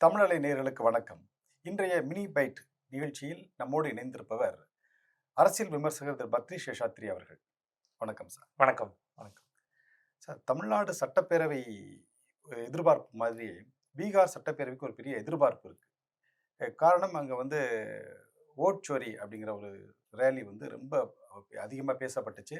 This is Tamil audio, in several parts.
தமிழலை நேயர்களுக்கு வணக்கம். இன்றைய மினி பைட் நிகழ்ச்சியில் நம்மோடு இணைந்திருப்பவர் அரசியல் விமர்சகர் திரு. பத்ரி சேஷாத்ரி அவர்கள். வணக்கம் சார். வணக்கம். வணக்கம். சார் தமிழ்நாடு சட்டப்பேரவை எதிர்பார்ப்பு மாதிரி பீகார் சட்டப்பேரவைக்கு ஒரு பெரிய எதிர்பார்ப்பு இருக்கு. அஹ், காரணம் அங்கே வந்து ஓட் சோரி அப்படிங்கிற ஒரு ரேலி வந்து ரொம்ப அதிகமாக பேசப்பட்டுச்சு.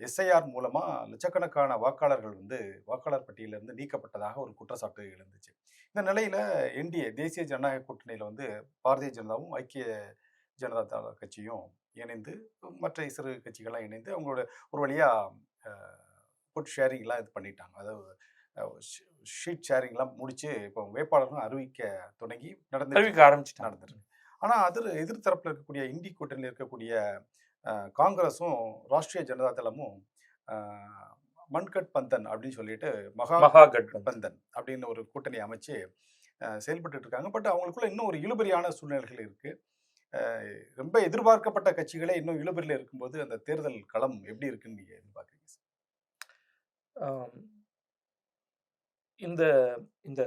எஸ்ஐஆர் மூலமாக லட்சக்கணக்கான வாக்காளர்கள் வந்து வாக்காளர் பட்டியலிருந்து நீக்கப்பட்டதாக ஒரு குற்றச்சாட்டு எழுந்துச்சு. இந்த நிலையில் என்டிஏ தேசிய ஜனநாயக கூட்டணியில் வந்து பாரதிய ஜனதாவும் ஐக்கிய ஜனதா தள கட்சியும் இணைந்து மற்ற சிறு கட்சிகள்லாம் இணைந்து அவங்களோட ஒரு வழியாக ஃபுட் ஷேரிங்லாம் இது பண்ணிட்டாங்க. அதாவது ஷீட் ஷேரிங்லாம் முடிச்சு இப்போ வேட்பாளர்களும் அறிவிக்க தொடங்கி நடந்து அறிவிக்க ஆரம்பிச்சிட்டாங்க. நடந்துருக்கு ஆனால் அதில் எதிர்த்தரப்பில் இருக்கக்கூடிய இந்தி கூட்டணியில் இருக்கக்கூடிய காங்கிரஸும் ராஷ்ட்ரிய ஜனதா தளமும் அஹ், மன்கட் பந்தன் அப்படின்னு சொல்லிட்டு மகா மகா கட்பந்தன் பந்தன் அப்படின்னு ஒரு கூட்டணி அமைச்சு அஹ், செயல்பட்டுட்டு இருக்காங்க பட் அவங்களுக்குள்ள இன்னும் ஒரு இழுபறியான சூழ்நிலைகள் இருக்கு. ரொம்ப எதிர்பார்க்கப்பட்ட கட்சிகளே இன்னும் இழுபறியில் இருக்கும்போது அந்த தேர்தல் களம் எப்படி இருக்குன்னு நீங்க எதிர்பார்க்குறீங்க. இந்த இந்த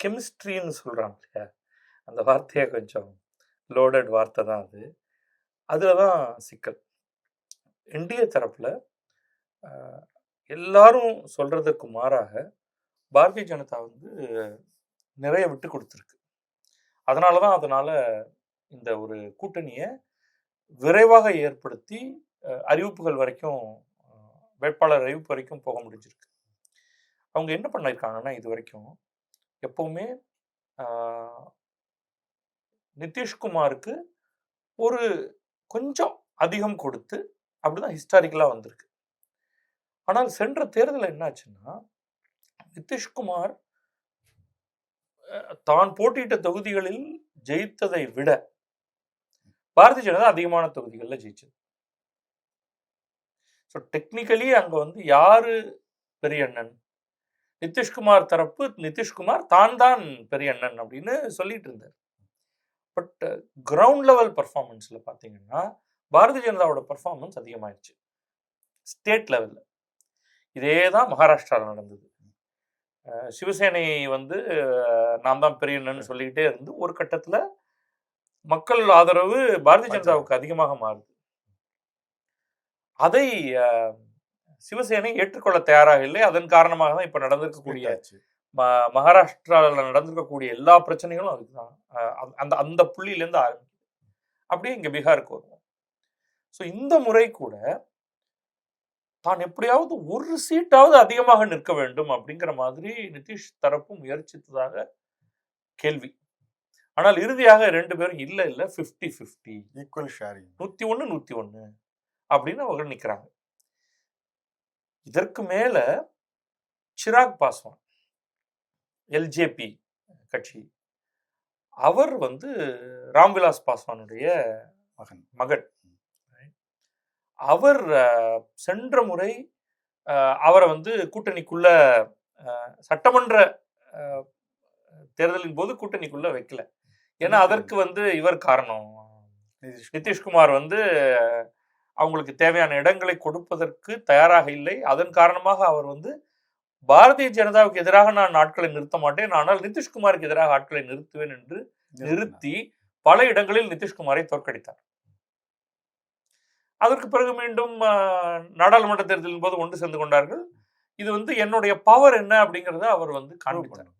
கெமிஸ்ட்ரின்னு சொல்றாங்க இல்லையா? அந்த வார்த்தையே கொஞ்சம் லோடட் வார்த்தை தான் அது. அதில் தான் சிக்கல். என்டிஏ தரப்புல எல்லாரும் சொல்கிறதுக்கு மாறாக பாரதிய ஜனதா வந்து நிறைய விட்டு கொடுத்துருக்கு. அதனால தான் அதனால இந்த ஒரு கூட்டணியை விரைவாக ஏற்படுத்தி அறிவிப்புகள் வரைக்கும் வேட்பாளர் அறிவிப்பு வரைக்கும் போக முடிஞ்சிருக்கு. அவங்க என்ன பண்ணியிருக்காங்கன்னா இது வரைக்கும் எப்பவுமே நிதிஷ்குமாருக்கு ஒரு கொஞ்சம் அதிகம் கொடுத்து அப்படிதான் ஹிஸ்டாரிக்கலாக வந்திருக்கு. ஆனால் சென்ற தேர்தலில் என்னாச்சுன்னா நிதிஷ்குமார் தான் போட்டியிட்ட தொகுதிகளில் ஜெயித்ததை விட பாரதிய ஜனதா அதிகமான தொகுதிகளில் ஜெயிச்சது. ஸோ டெக்னிக்கலி அங்கே வந்து யாரு பெரிய அண்ணன்? நிதிஷ்குமார் தரப்பு நிதிஷ்குமார் தான் தான் பெரிய அண்ணன் அப்படின்னு சொல்லிட்டு இருந்தார். பட் கிரவுண்ட் லெவல் பர்ஃபார்மன்ஸில் பார்த்தீங்கன்னா பாரதிய ஜனதாவோட பர்ஃபார்மன்ஸ் அதிகமாயிடுச்சு ஸ்டேட் லெவலில் இதே தான் மகாராஷ்டிராவில் நடந்தது. அஹ் சிவசேனை வந்து நான் தான் பெரிய அண்ணன் சொல்லிக்கிட்டே இருந்து ஒரு கட்டத்துல மக்கள் ஆதரவு பாரதிய ஜனதாவுக்கு அதிகமாக மாறுது. அதை சிவசேனை ஏற்றுக்கொள்ள தயாராக இல்லை. அதன் காரணமாக தான் இப்ப நடந்திருக்கக்கூடிய. ம- மகாராஷ்டிராவில் நடந்திருக்கக்கூடிய எல்லா பிரச்சனைகளும் அதுக்கு தான் அந்த அந்த புள்ளியிலேருந்து ஆரம்பிக்குது. அப்படியே இங்க பீகாருக்கு வருவோம். ஸோ இந்த முறை கூட தான் எப்படியாவது ஒரு சீட்டாவது அதிகமாக நிற்க வேண்டும் அப்படிங்கிற மாதிரி நிதிஷ் தரப்பு முயற்சித்ததாக கேள்வி. ஆனால் இறுதியாக ரெண்டு பேரும் இல்ல இல்ல 50 50 ஈக்குவல் ஷேரிங் நூத்தி ஒண்ணு நூத்தி ஒண்ணு அப்படின்னு அவங்க நிக்கிறாங்க இதற்கு மேல சிராக் பாஸ்வான் எல்ஜேபி கட்சி அவர் வந்து ராம்விலாஸ் பாஸ்வானுடைய மகன். மகன். அவர் சென்ற முறை அவரை வந்து கூட்டணிக்குள்ள சட்டமன்ற தேர்தலின் போது கூட்டணிக்குள்ள வைக்கல. ஏன்னா அதற்கு வந்து இவர் காரணம். நிதிஷ் நிதிஷ்குமார் வந்து அவங்களுக்கு தேவையான இடங்களை கொடுப்பதற்கு தயாராக இல்லை. அதன் காரணமாக அவர் வந்து பாரதிய ஜனதாவுக்கு எதிராக நான் ஆட்களை நிறுத்த மாட்டேன். ஆனால் நிதிஷ்குமாருக்கு எதிராக ஆட்களை நிறுத்துவேன் என்று நிறுத்தி பல இடங்களில் நிதிஷ்குமாரை தோற்கடித்தார். அதற்கு பிறகு மீண்டும் நாடாளுமன்ற தேர்தலின் போது ஒன்று சேர்ந்து கொண்டார்கள். இது வந்து என்னுடைய பவர் என்ன அப்படிங்கறத அவர் வந்து காண்பித்தார்.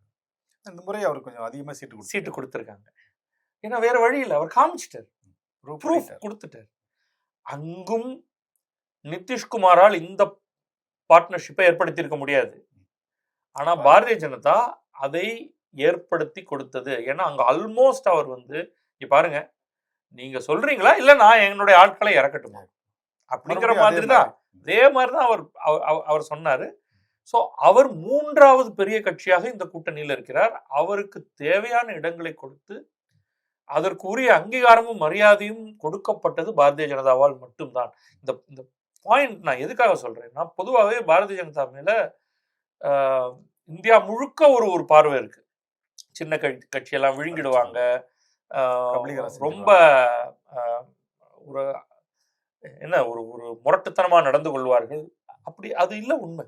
இந்த முறை அவர் கொஞ்சம் அதிகமா சீட்டு. சீட்டு கொடுத்திருக்காங்க. ஏன்னா வேற வழி இல்லை. அவர் காமிச்சிட்டார். ப்ரூஃப். கொடுத்துட்டார். அங்கும் நிதிஷ்குமாரால் இந்த பார்ட்னர்ஷிப்பை ஏற்படுத்தியிருக்க முடியாது. ஆனா பாரதிய ஜனதா அதை ஏற்படுத்தி கொடுத்தது. ஏன்னா அங்க ஆல்மோஸ்ட் அவர் வந்து இங்க பாருங்க நீங்க சொல்றீங்களா? இல்ல நான் என்னுடைய ஆட்களை இறக்கட்டுமா? அப்படிங்கிற மாதிரி தான் அதே மாதிரி. தான் அவர் அவர்- சொன்னாரு. சோ அவர் மூன்றாவது பெரிய கட்சியாக இந்த கூட்டணியில் இருக்கிறார். அவருக்கு தேவையான இடங்களை கொடுத்து அதற்கு உரிய அங்கீகாரமும் மரியாதையும் கொடுக்கப்பட்டது பாரதிய ஜனதாவால் மட்டும்தான். இந்த இந்த பாயிண்ட் நான் எதுக்காக சொல்றேன்னா பொதுவாகவே பாரதிய ஜனதா மேல ஆஹ், இந்தியா முழுக்க ஒரு ஒரு பார்வை இருக்கு. சின்ன கட்சி கட்சியெல்லாம் விழுங்கிடுவாங்க. ரொம்ப ஒரு என்ன ஒரு ஒரு முரட்டுத்தனமாக நடந்து கொள்வார்கள்? அப்படி அது இல்லை உண்மை.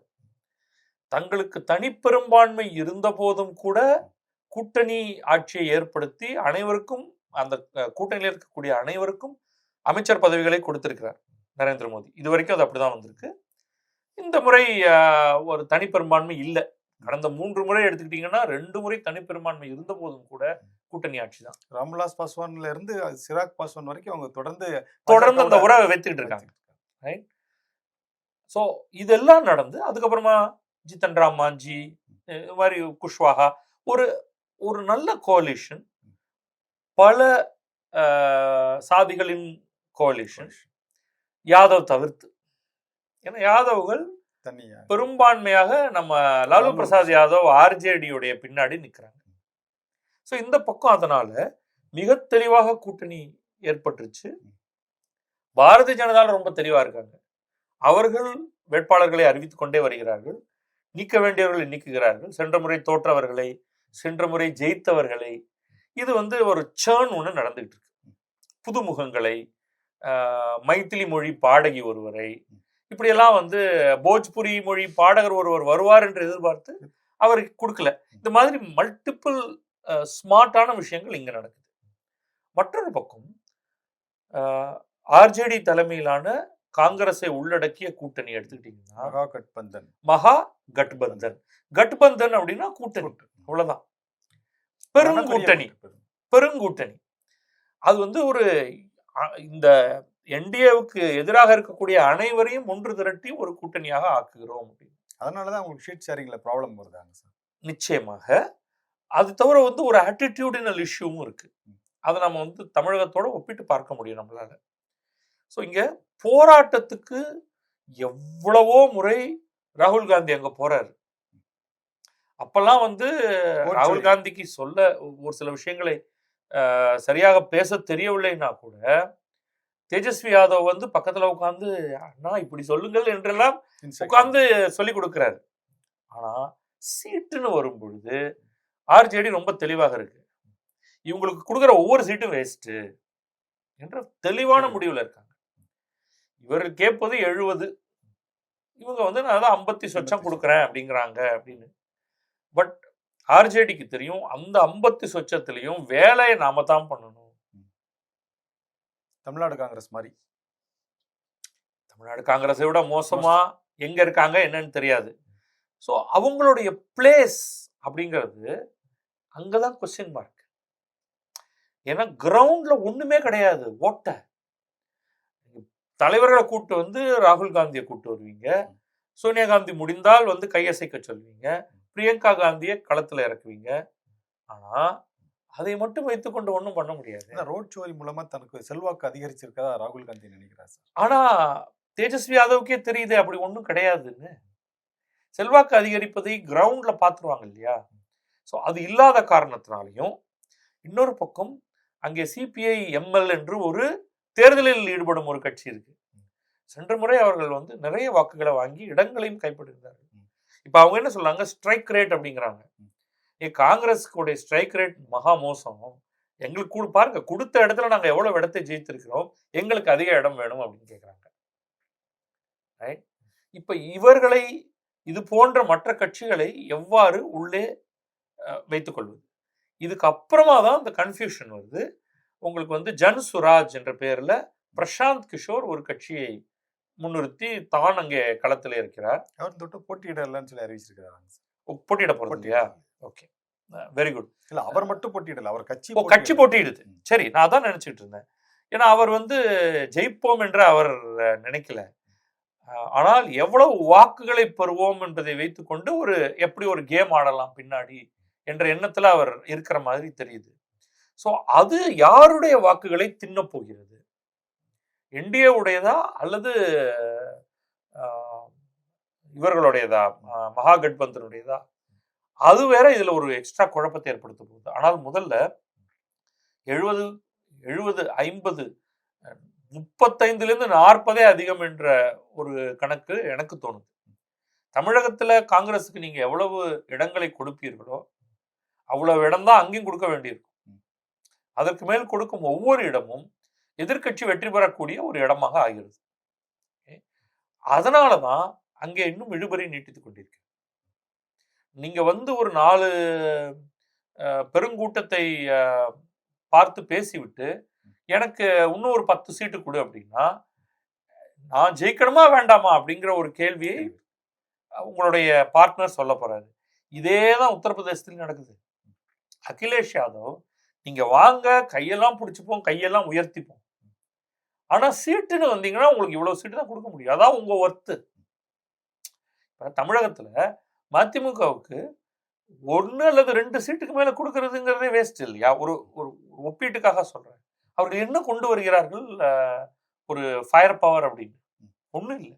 தங்களுக்கு தனிப்பெரும்பான்மை இருந்த போதும் கூட கூட்டணி ஆட்சியை ஏற்படுத்தி அனைவருக்கும் அந்த கூட்டணியில் இருக்கக்கூடிய அனைவருக்கும் அமைச்சர் பதவிகளை கொடுத்திருக்கிறார் நரேந்திர மோடி. இது வரைக்கும் அது அப்படிதான் வந்திருக்கு. இந்த முறை ஒரு தனிப்பெரும்பான்மை இல்லை. கடந்த மூன்று முறை எடுத்துக்கிட்டீங்கன்னா ரெண்டு முறை தனிப்பெரும்பான்மை இருந்த போதும் கூட கூட்டணி ஆட்சி தான். ராம்விலாஸ் பாஸ்வான்ல இருந்து சிராக் பாஸ்வான் வரைக்கும் அவங்க தொடர்ந்து தொடர்ந்து அந்த உறவை வைத்துக்கிட்டு இருக்காங்க. ஸோ இதெல்லாம் நடந்து அதுக்கப்புறமா ஜித்தன் ராம் மாஞ்சி மாதிரி குஷ்வாஹா ஒரு ஒரு நல்ல கோலிஷன் பல சாதிகளின் கோலிஷன் யாதவ் தவிர்த்து. ஏன்னா யாதவ்கள் பெரும்பான்மையாக நம்ம லாலு பிரசாத் யாதவ் ஆர்ஜேடியுடைய பின்னாடி நிற்கிறாங்க ஸோ இந்த பக்கம் அதனால மிக தெளிவாக கூட்டணி ஏற்பட்டுருச்சு. பாரதிய ஜனதால ரொம்ப தெளிவா இருக்காங்க. அவர்கள் வேட்பாளர்களை அறிவித்துக் கொண்டே வருகிறார்கள். நீக்க வேண்டியவர்களை நீக்குகிறார்கள். சென்ற முறை தோற்றவர்களை சென்ற முறை ஜெயித்தவர்களை. இது வந்து ஒரு சேர்ன் ஒன்று நடந்துகிட்டு இருக்கு. புதுமுகங்களை மைத்திலி மொழி பாடகி ஒருவரை இப்படியெல்லாம் வந்து போஜ்புரி மொழி பாடகர் ஒருவர் வருவார் என்று எதிர்பார்த்து அவருக்கு கொடுக்கல. இந்த மாதிரி மல்டிபிள் ஸ்மார்ட்டான விஷயங்கள் இங்க நடக்குது. மற்றொரு பக்கம் ஆர்ஜேடி தலைமையிலான காங்கிரஸை உள்ளடக்கிய கூட்டணி எடுத்துக்கிட்டீங்கன்னா மகா கட்பந்தன். மகா கட்பந்தன். கட்பந்தன் அப்படின்னா கூட்டணி. அவ்வளவுதான். பெருங்கூட்டணி. பெருங்கூட்டணி. அது வந்து ஒரு இந்த என்டிஏவுக்கு எதிராக இருக்கக்கூடிய அனைவரையும் ஒன்று திரட்டி ஒரு கூட்டணியாக ஆக்குகிறோம் அப்படின்னு. அதனாலதான் உங்களுக்கு ஷீட் ஷேரிங்ல ப்ராப்ளம் வருதாங்க சார் நிச்சயமாக. அது தவிர வந்து ஒரு ஆட்டிடியூடினல் இஷ்யூவும் இருக்கு. அதை நம்ம வந்து தமிழகத்தோட ஒப்பிட்டு பார்க்க முடியும் நம்மளால. ஸோ இங்க போராட்டத்துக்கு எவ்வளவோ முறை ராகுல் காந்தி அங்க போறாரு. அப்பெல்லாம் வந்து ராகுல். காந்திக்கு சொல்ல ஒரு சில விஷயங்களை சரியாக பேச தெரியவில்லைன்னா கூட தேஜஸ்வி யாதவ் வந்து பக்கத்துல உட்கார்ந்து அண்ணா இப்படி சொல்லுங்கள் என்றெல்லாம் உட்கார்ந்து சொல்லி கொடுக்கிறாரு. ஆனா சீட்டுன்னு வரும் பொழுது ஆர்ஜேடி ரொம்ப தெளிவாக இருக்கு. இவங்களுக்கு கொடுக்குற ஒவ்வொரு சீட்டும் வேஸ்ட் என்ற தெளிவான. முடிவுல இருக்காங்க. இவர் கேட்பது எழுபது இவங்க வந்து நான் தான் ஐம்பத்தி சொச்சம் கொடுக்குறேன் அப்படிங்கிறாங்க அப்படின்னு. பட் ஆர்ஜேடிக்கு தெரியும் அந்த ஐம்பத்தி சொச்சத்திலையும் வேலையை நாம தான் பண்ணணும். தமிழ்நாடு காங்கிரஸ் மாதிரி தமிழ்நாடு காங்கிரஸை விட மோசமா எங்க இருக்காங்க என்னன்னு தெரியாது. ஸோ அவங்களுடைய பிளேஸ் அப்படிங்கிறது அங்கதான் கொஸ்டின் மார்க் ஏன்னா கிரவுண்ட்ல ஒண்ணுமே கிடையாது. ஓட்ட. தலைவர்களை கூட்டு வந்து ராகுல் காந்தியை கூட்டு வருவீங்க. சோனியா காந்தி முடிந்தால் வந்து கையசைக்க சொல்வீங்க. பிரியங்கா காந்தியை களத்துல இறக்குவீங்க. ஆனா அதை மட்டும் வைத்துக்கொண்டு ஒண்ணும் பண்ண முடியாது. ரோட் சோரி மூலமா தனக்கு செல்வாக்கு அதிகரிச்சிருக்கதா ராகுல் காந்தி நினைக்கிறார் சார்? ஆனா தேஜஸ்வி யாதவுக்கே தெரியுது அப்படி ஒன்றும் கிடையாதுன்னு. செல்வாக்கு அதிகரிப்பதை கிரவுண்ட்ல பார்த்துருவாங்க இல்லையா? ஸோ அது இல்லாத காரணத்தினாலையும் இன்னொரு பக்கம் அங்கே சிபிஐ எம்எல் என்று ஒரு தேர்தலில் ஈடுபடும் ஒரு கட்சி இருக்கு. சென்ற முறை அவர்கள் வந்து நிறைய வாக்குகளை வாங்கி இடங்களையும் கைப்பற்றிருந்தார்கள். இப்போ அவங்க என்ன சொல்றாங்க? ஸ்ட்ரைக் ரேட் அப்படிங்கிறாங்க. ஏ காங்கிரஸுடைய ஸ்ட்ரைக் ரேட் மகா மோசம். எங்களுக்கு கூட பாருங்க கொடுத்த இடத்துல நாங்க எவ்வளவு இடத்தை ஜெயித்திருக்கிறோம் எங்களுக்கு அதிக இடம் வேணும் அப்படின்னு கேட்குறாங்க ரைட் இப்ப இவர்களை இது போன்ற மற்ற கட்சிகளை எவ்வாறு உள்ளே அஹ், வைத்துக் கொள்வது? இதுக்கு அப்புறமா தான் இந்த கன்ஃபியூஷன் வருது. உங்களுக்கு வந்து ஜன் சுராஜ் என்ற பெயர்ல பிரசாந்த் கிஷோர் ஒரு கட்சியை முன்னிறுத்தி தான் அங்கே களத்தில் இருக்கிறார். அவர் தொட்டு போட்டியிடலன்னு சொல்லி அறிவிச்சிருக்கிறாங்க போட்டியிட போறது இல்லையா. ஓகே. வெரி குட் இல்ல அவர் மட்டும் போட்டியிடல அவர் கட்சி கட்சி போட்டியிடுது. சரி நான் தான் நினைச்சிட்டு இருந்தேன். ஏன்னா அவர் வந்து ஜெயிப்போம் என்று அவர் நினைக்கல. ஆனால் எவ்வளவு வாக்குகளை பெறுவோம் என்பதை வைத்துக்கொண்டு ஒரு எப்படி ஒரு கேம் ஆடலாம் பின்னாடி என்ற எண்ணத்துல அவர் இருக்கிற மாதிரி தெரியுது. ஸோ அது யாருடைய வாக்குகளை தின்னப் போகிறது? என்டிஏ உடையதா அல்லது இவர்களுடையதா? மகாகட்பந்தனுடையதா அது வேற இதுல ஒரு எக்ஸ்ட்ரா குழப்பத்தை ஏற்படுத்த போகுது. ஆனால் முதல்ல எழுபது எழுபது ஐம்பது முப்பத்தைந்துலேருந்து நாற்பதே அதிகம் என்ற ஒரு கணக்கு எனக்கு தோணுது. தமிழகத்தில் காங்கிரஸுக்கு நீங்கள் எவ்வளவு இடங்களை கொடுப்பீர்களோ அவ்வளவு இடம்தான் அங்கேயும் கொடுக்க வேண்டியிருக்கும். அதற்கு மேல் கொடுக்கும் ஒவ்வொரு இடமும் எதிர்க்கட்சி வெற்றி பெறக்கூடிய ஒரு இடமாக ஆகிறது. அதனால தான் அங்கே இன்னும் இழுபறி நீட்டித்துக் கொண்டிருக்கு நீங்க வந்து ஒரு நாலு பெருங்கூட்டத்தை பார்த்து பேசிவிட்டு எனக்கு இன்னும் ஒரு பத்து சீட்டு கொடு அப்படின்னா நான் ஜெயிக்கணுமா வேண்டாமா அப்படிங்கிற ஒரு கேள்வியை உங்களுடைய பார்ட்னர் சொல்ல போறாரு. இதே தான் உத்தரப்பிரதேசத்தில் நடக்குது. அகிலேஷ் யாதவ் நீங்க வாங்க கையெல்லாம் பிடிச்சிப்போம் கையெல்லாம் உயர்த்திப்போம். ஆனா சீட்டுன்னு வந்தீங்கன்னா உங்களுக்கு இவ்வளவு சீட்டு தான் கொடுக்க முடியும். அதான் உங்க ஒர்த்து இப்ப தமிழகத்துல மதிமுகவுக்கு ஒன்று அல்லது ரெண்டு சீட்டுக்கு மேலே கொடுக்கறதுங்கிறதே வேஸ்ட் இல்லையா? ஒரு ஒரு ஒப்பீட்டுக்காக சொல்கிறேன் அவர்கள் என்ன கொண்டு வருகிறார்கள்? ஒரு ஃபயர் பவர் அப்படின்னு. ஒன்றும் இல்லை.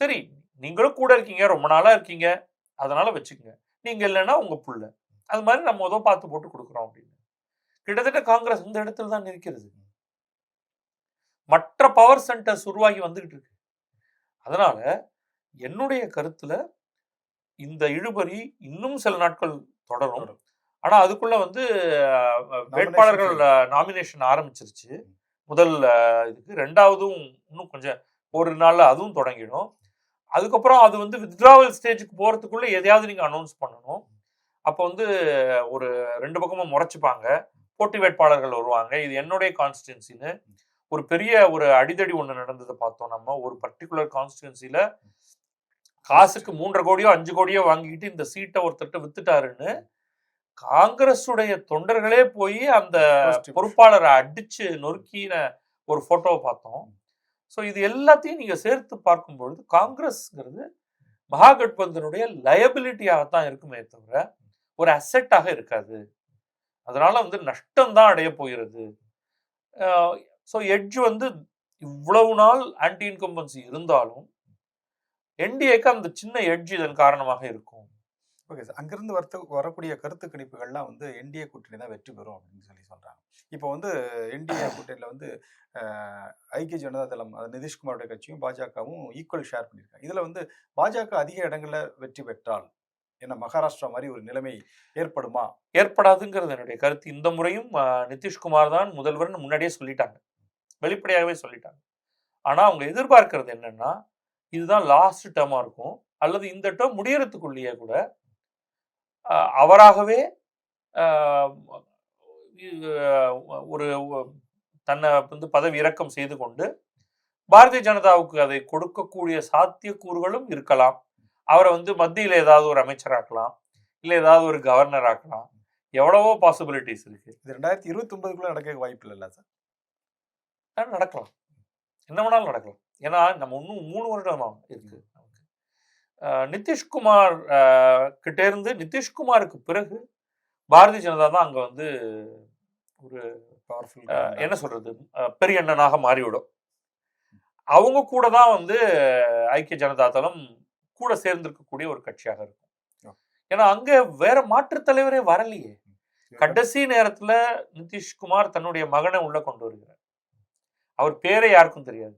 சரி நீங்களும் கூட இருக்கீங்க ரொம்ப நாளாக இருக்கீங்க. அதனால வச்சுக்கோங்க. நீங்கள் இல்லைன்னா உங்கள் புள்ள. அது மாதிரி நம்ம ஏதோ பார்த்து போட்டு கொடுக்குறோம் அப்படின்னு. கிட்டத்தட்ட காங்கிரஸ் இந்த இடத்துல தான் இருக்கிறது மற்ற பவர் சென்டர்ஸ் உருவாகி வந்துகிட்டு இருக்கு. அதனால என்னுடைய கருத்துல இந்த இழுபறி இன்னும் சில நாட்கள் தொடரும். ஆனா அதுக்குள்ள வந்து வேட்பாளர்கள் நாமினேஷன் ஆரம்பிச்சிருச்சு. முதல் இதுக்கு ரெண்டாவதும் இன்னும் கொஞ்சம் ஒரு நாள்ல அதுவும் தொடங்கிடும். அதுக்கப்புறம் அது வந்து வித்ட்ராவல் ஸ்டேஜுக்கு போறதுக்குள்ள எதையாவது நீங்க அனௌன்ஸ் பண்ணணும். அப்போ வந்து ஒரு ரெண்டு பக்கமும் முறைச்சுப்பாங்க. போட்டி வேட்பாளர்கள் வருவாங்க. இது என்னுடைய கான்ஸ்டிடுவன்சின்னு ஒரு பெரிய ஒரு அடிதடி ஒன்று நடந்ததை பார்த்தோம் நம்ம. ஒரு பர்டிகுலர் கான்ஸ்டிடுவன்சில காசுக்கு மூன்றரை கோடியோ அஞ்சு கோடியோ வாங்கிக்கிட்டு இந்த சீட்டை ஒருத்தர்ட்ட வித்துட்டாருன்னு காங்கிரஸுடைய தொண்டர்களே போய் அந்த. பொறுப்பாளரை அடிச்சு நொறுக்கின ஒரு போட்டோவை பார்த்தோம். ஸோ இது எல்லாத்தையும் நீங்க சேர்த்து பார்க்கும்பொழுது காங்கிரஸ்ங்கிறது மகாகட்பந்தனுடைய லயபிலிட்டியாகத்தான் இருக்குமே தவிர ஒரு அசெட்டாக இருக்காது. அதனால வந்து நஷ்டம் தான் அடைய போகிறது. ஸோ எட்ஜ் வந்து இவ்வளவு நாள் ஆன்டி இன்கம்பன்சி இருந்தாலும் என்டிஏக்கு அந்த சின்ன எட்ஜ் இதன் காரணமாக இருக்கும். ஓகே சார் அங்கிருந்து வரத்து வரக்கூடிய கருத்து கணிப்புகள்லாம் வந்து என்டிஏ கூட்டணி தான் வெற்றி பெறும் அப்படின்னு சொல்லி சொல்றாங்க. இப்போ வந்து என்டிஏ கூட்டணியில் வந்து ஐக்கிய ஜனதா தளம் நிதிஷ்குமாரோட கட்சியும் பாஜகவும் ஈக்குவல் ஷேர் பண்ணியிருக்காங்க. இதில் வந்து பாஜக அதிக இடங்களில் வெற்றி பெற்றால் என்ன மகாராஷ்டிரா மாதிரி ஒரு நிலைமை ஏற்படுமா? ஏற்படாதுங்கிறது என்னுடைய கருத்து. இந்த முறையும் நிதிஷ்குமார் தான் முதல்வர்னு முன்னாடியே சொல்லிட்டாங்க. வெளிப்படையாகவே சொல்லிட்டாங்க. ஆனா அவங்க எதிர்பார்க்கறது என்னன்னா இதுதான் லாஸ்ட் டேர்மா இருக்கும். அல்லது இந்த டேர்ம் முடியறதுக்குள்ளேயே கூட அவராகவே ஒரு தன்னை வந்து பதவி இறக்கம் செய்து கொண்டு பாரதிய ஜனதாவுக்கு அதை கொடுக்கக்கூடிய சாத்தியக்கூறுகளும் இருக்கலாம். அவரை வந்து மத்தியில் ஏதாவது ஒரு அமைச்சராக்கலாம் இல்லை ஏதாவது ஒரு கவர்னர் ஆக்கலாம். எவ்வளவோ பாசிபிலிட்டிஸ் இருக்கு. இது ரெண்டாயிரத்தி இருபத்தி ஒன்பதுக்குள்ள நடக்க வாய்ப்பு இல்லைல்ல சார்? நடக்கலாம். என்ன வேணாலும் நடக்கலாம். ஏன்னா நம்ம இன்னும் மூணு வருடம் இருக்கு நமக்கு. நிதிஷ்குமார் கிட்ட இருந்து நிதிஷ்குமாருக்கு பிறகு பாரதிய ஜனதா தான் அங்க வந்து ஒரு பவர்ஃபுல் என்ன சொல்றது பெரிய அண்ணனாக மாறிவிடும். அவங்க கூட தான் வந்து ஐக்கிய ஜனதா தளம் கூட சேர்ந்திருக்கக்கூடிய ஒரு கட்சியாக இருக்கும். ஏன்னா அங்க வேற மாற்றுத் தலைவரே வரலையே. கடைசி நேரத்துல நிதிஷ்குமார் தன்னுடைய மகனை உள்ள கொண்டு வருகிறார். அவர் பேரே யாருக்கும் தெரியாது.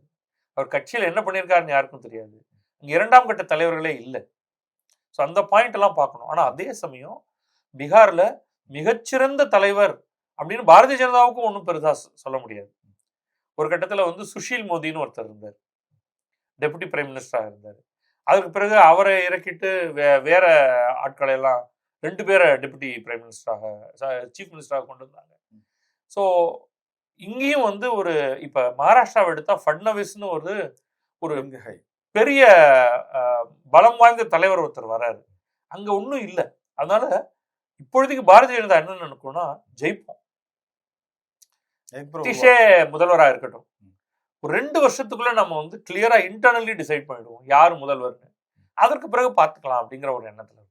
அவர் கட்சியில் என்ன பண்ணியிருக்காருன்னு யாருக்கும் தெரியாது. இங்கே இரண்டாம் கட்ட தலைவர்களே இல்லை. ஸோ அந்த பாயிண்ட் எல்லாம் பார்க்கணும். ஆனால் அதே சமயம் பீகாரில் மிகச்சிறந்த தலைவர் அப்படின்னு பாரதிய ஜனதாவுக்கும் ஒன்றும் பெருசாக சொல்ல முடியாது. ஒரு கட்டத்தில் வந்து சுஷீல் மோதின்னு ஒருத்தர் இருந்தார். டெபுட்டி பிரைம் மினிஸ்டராக இருந்தார். அதுக்கு பிறகு அவரை இறக்கிட்டு வே வேற ஆட்களை எல்லாம் ரெண்டு பேரை டெபுட்டி பிரைம் மினிஸ்டராக சீஃப் மினிஸ்டராக கொண்டு வந்தாங்க. ஸோ இங்கேயும் வந்து ஒரு இப்ப மகாராஷ்டிராவை எடுத்தா ஃபட்னவிஸ்னு ஒரு ஒரு பெரிய பலம் வாய்ந்த தலைவர் ஒருத்தர் வராரு. அங்க ஒன்றும் இல்லை. அதனால இப்பொழுதைக்கு பாரதிய ஜனதா என்ன நினைக்கும்னா ஜெயிப்போம். நிதிஷே முதல்வரா இருக்கட்டும். ஒரு ரெண்டு வருஷத்துக்குள்ள நம்ம வந்து கிளியரா இன்டர்னலி டிசைட் பண்ணிடுவோம். யார் முதல்வர்னு. அதற்கு பிறகு பார்த்துக்கலாம் அப்படிங்கிற ஒரு எண்ணத்துல